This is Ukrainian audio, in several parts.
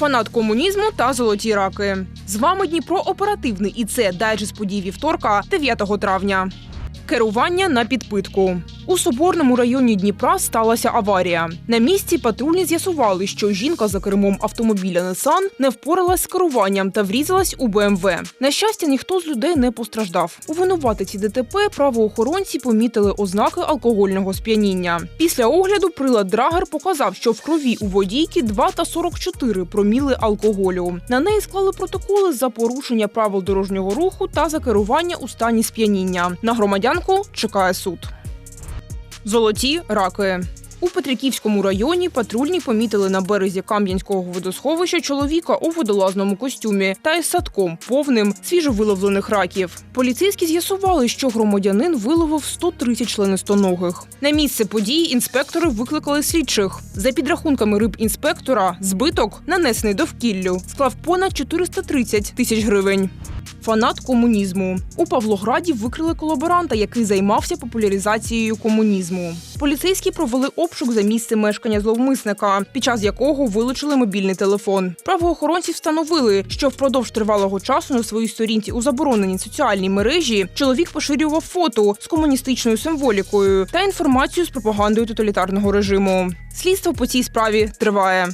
фанат комунізму та золоті раки. З вами Дніпро оперативний і це дайджест подій вівторка, 9 травня. Керування на підпитку у соборному районі Дніпра сталася аварія. На місці патрульні з'ясували, що жінка за кермом автомобіля Nissan не впоралась з керуванням та врізалась у БМВ. На щастя, ніхто з людей не постраждав. У винуватиці ДТП правоохоронці помітили ознаки алкогольного сп'яніння. Після огляду прилад Драгер показав, що в крові у водійки 2 та 44 проміли алкоголю. На неї склали протоколи за порушення правил дорожнього руху та за керування у стані сп'яніння. На громадянку чекає суд. Золоті раки. У Петриківському районі патрульні помітили на березі Кам'янського водосховища чоловіка у водолазному костюмі та із садком повним свіжовиловлених раків. Поліцейські з'ясували, що громадянин виловив 130 членистоногих. На місце події інспектори викликали слідчих. За підрахунками риб інспектора, збиток, нанесений довкіллю, склав понад 430 тисяч гривень. Фанат комунізму у Павлограді викрили колаборанта, який займався популяризацією комунізму. Поліцейські провели обшук за місце мешкання зловмисника, під час якого вилучили мобільний телефон. Правоохоронці встановили, що впродовж тривалого часу на своїй сторінці у забороненій соціальній мережі чоловік поширював фото з комуністичною символікою та інформацію з пропагандою тоталітарного режиму. Слідство по цій справі триває.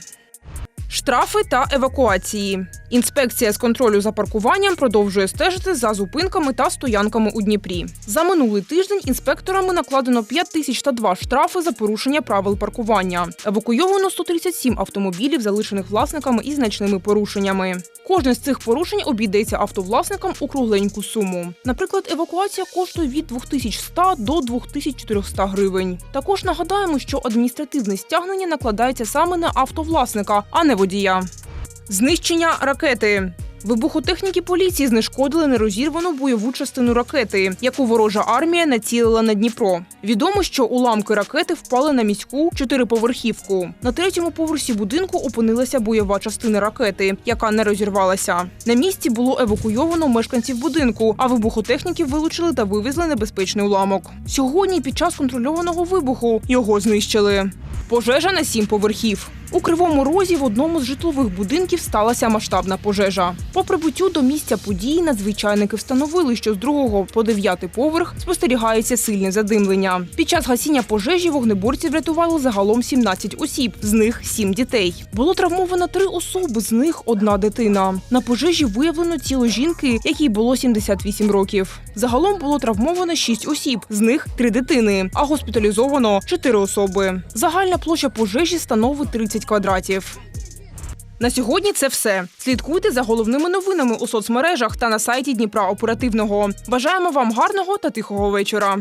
Штрафи та евакуації. Інспекція з контролю за паркуванням продовжує стежити за зупинками та стоянками у Дніпрі. За минулий тиждень інспекторами накладено 5 тисяч та 2 штрафи за порушення правил паркування. Евакуйовано 137 автомобілів, залишених власниками із значними порушеннями. Кожне з цих порушень обійдеться автовласникам у кругленьку суму. Наприклад, евакуація коштує від 2100 до 2400 гривень. Також нагадаємо, що адміністративне стягнення накладається саме на автовласника, а не водія. Знищення ракети. Вибухотехніки поліції знешкодили нерозірвану бойову частину ракети, яку ворожа армія націлила на Дніпро. Відомо, що уламки ракети впали на міську чотириповерхівку. На третьому поверсі будинку опинилася бойова частина ракети, яка не розірвалася. На місці було евакуйовано мешканців будинку, а вибухотехніків вилучили та вивезли небезпечний уламок. Сьогодні під час контрольованого вибуху його знищили. Пожежа на сім поверхів. У кривому розі в одному з житлових будинків сталася масштабна пожежа. По прибуттю до місця події надзвичайники встановили, що з другого по дев'ятий поверх спостерігається сильне задимлення. Під час гасіння пожежі вогнеборці врятували загалом 17 осіб, з них 7 дітей. Було травмовано три особи, з них одна дитина. На пожежі виявлено тіло жінки, якій було 78 років. Загалом було травмовано 6 осіб, з них 3 дитини, а госпіталізовано 4 особи. Загальна площа пожежі становить 30 квадратів. На сьогодні це все. Слідкуйте за головними новинами у соцмережах та на сайті Дніпра Оперативного. Бажаємо вам гарного та тихого вечора.